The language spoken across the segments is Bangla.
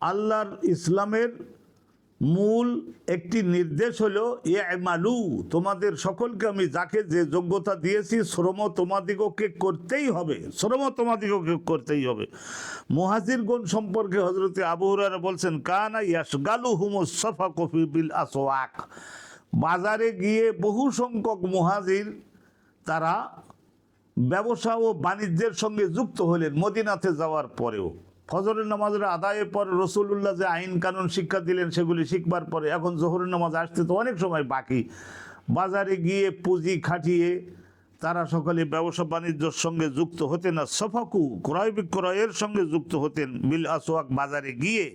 আল্লাহর ইসলামের মূল একটি নির্দেশ হলো, ইয়ামালু তোমাদের সকলকে আমি যাকে যে যোগ্যতা দিয়েছি, শ্রম তোমাদিগকে করতেই হবে, শ্রম তোমাদিগকে করতেই হবে। মুহাজিরগণ সম্পর্কে হজরতে আবু হুরায়রা বলছেন, কানা ইয়াসগালু হুমুস সফা কফি বিল আসওয়াক বাজারে গিয়ে বহু সংখ্যক মুহাজির তারা ব্যবসা ও বাণিজ্যের সঙ্গে যুক্ত হলেন মদিনাতে যাওয়ার পরেও। ফজরের নামাজের আদায়ের পর রসুল্লাহ যে আইন কানুন শিক্ষা দিলেন, সেগুলি শিখবার পরে এখন জোহরের নামাজ আসতে তো অনেক সময় বাকি। বাজারে গিয়ে পুঁজি খাটিয়ে তারা সকলে ব্যবসা বাণিজ্যর সঙ্গে যুক্ত হতেন না সফাকু, ক্রয় বিক্রয়ের সঙ্গে যুক্ত হতেন বিল আসোয়াক বাজারে গিয়ে।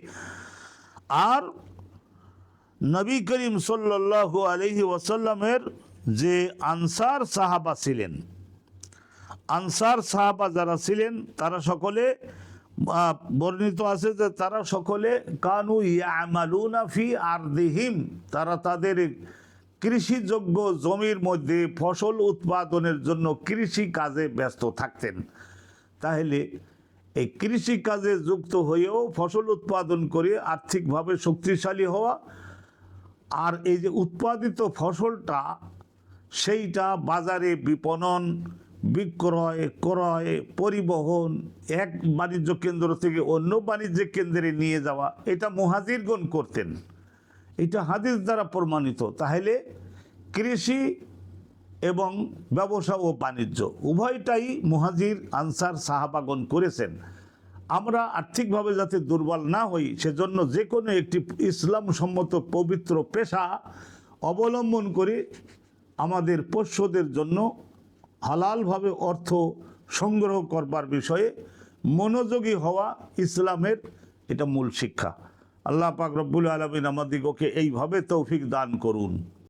আর নবী করিম সাল্লাল্লাহু আলহি ওয়াসাল্লামের যে আনসার সাহাবা ছিলেন, আনসার সাহাবা যারা ছিলেন, তারা সকলে বর্ণিত আছে যে তারা সকলে কানু ইয়ামালুনা ফি আরদিহিম, তারা তাদের কৃষিযোগ্য জমির মধ্যে ফসল উৎপাদনের জন্য কৃষি কাজে ব্যস্ত থাকতেন। তাহলে এই কৃষি কাজে যুক্ত হয়েও ফসল উৎপাদন করে আর্থিকভাবে শক্তিশালী হওয়া আর এই যে উৎপাদিত ফসলটা সেইটা বাজারে বিপণন বিক্রয়, ক্রয়, পরিবহন, এক বাণিজ্য কেন্দ্র থেকে অন্য বাণিজ্য কেন্দ্রে নিয়ে যাওয়া, এটা মুহাজিরগণ করতেন। এটা হাদিস দ্বারা প্রমাণিত। তাহলে কৃষি এবং ব্যবসা ও বাণিজ্য, উভয়টাই মুহাজির, আনসার সাহাবাগন করেছেন। আমরা আর্থিকভাবে যাতে দুর্বল না হই, সেজন্য যে কোনো একটি ইসলাম সম্মত পবিত্র পেশা অবলম্বন করে আমাদের পোষ্যদের জন্য হালালভাবে অর্থ সংগ্রহ করবার বিষয়ে মনোযোগী হওয়া ইসলামের এটা মূল শিক্ষা। আল্লাহ পাক রব্বুল আলমিন আমাদিগকে এইভাবে তৌফিক দান করুন।